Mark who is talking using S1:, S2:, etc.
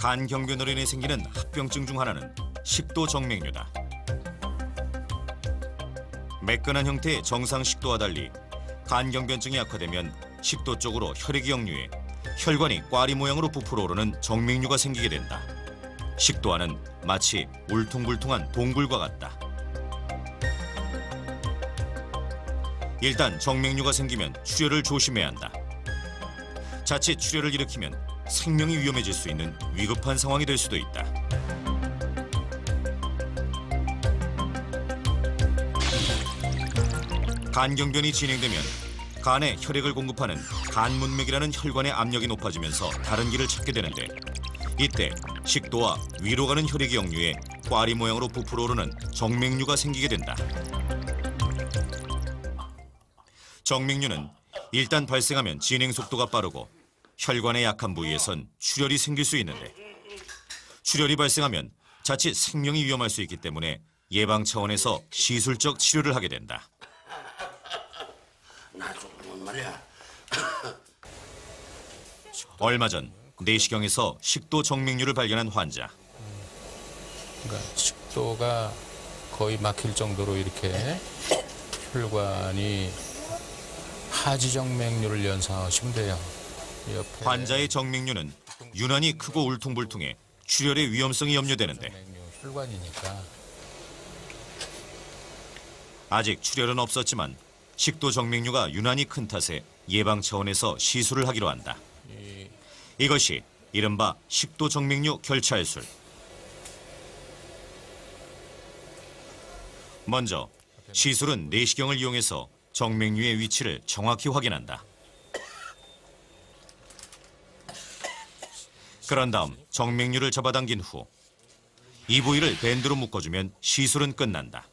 S1: 간 경변으로 인해 생기는 합병증 중 하나는 식도 정맥류다. 매끈한 형태의 정상 식도와 달리 간 경변증이 악화되면 식도 쪽으로 혈액이 역류해 혈관이 꽈리 모양으로 부풀어 오르는 정맥류가 생기게 된다. 식도와는 마치 울퉁불퉁한 동굴과 같다. 일단 정맥류가 생기면 출혈을 조심해야 한다. 자칫 출혈을 일으키면 생명이 위험해질 수 있는 위급한 상황이 될 수도 있다. 간경변이 진행되면 간에 혈액을 공급하는 간문맥이라는 혈관의 압력이 높아지면서 다른 길을 찾게 되는데 이때 식도와 위로 가는 혈액이 역류해 꽈리 모양으로 부풀어 오르는 정맥류가 생기게 된다. 정맥류는 일단 발생하면 진행 속도가 빠르고 혈관의 약한 부위에선 출혈이 생길 수 있는데 출혈이 발생하면 자칫 생명이 위험할 수 있기 때문에 예방 차원에서 시술적 치료를 하게 된다. 얼마 전 내시경에서 식도 정맥류를 발견한 환자.
S2: 그러니까 식도가 거의 막힐 정도로 이렇게 혈관이 하지정맥류를 연상하시면 돼요.
S1: 환자의 정맥류는 유난히 크고 울퉁불퉁해 출혈의 위험성이 염려되는데
S2: 혈관이니까
S1: 아직 출혈은 없었지만 식도 정맥류가 유난히 큰 탓에 예방 차원에서 시술을 하기로 한다.
S2: 이
S1: 이것이 이른바 식도 정맥류 결찰술. 먼저 시술은 내시경을 이용해서 정맥류의 위치를 정확히 확인한다. 그런 다음 정맥류를 잡아당긴 후 이 부위를 밴드로 묶어주면 시술은 끝난다.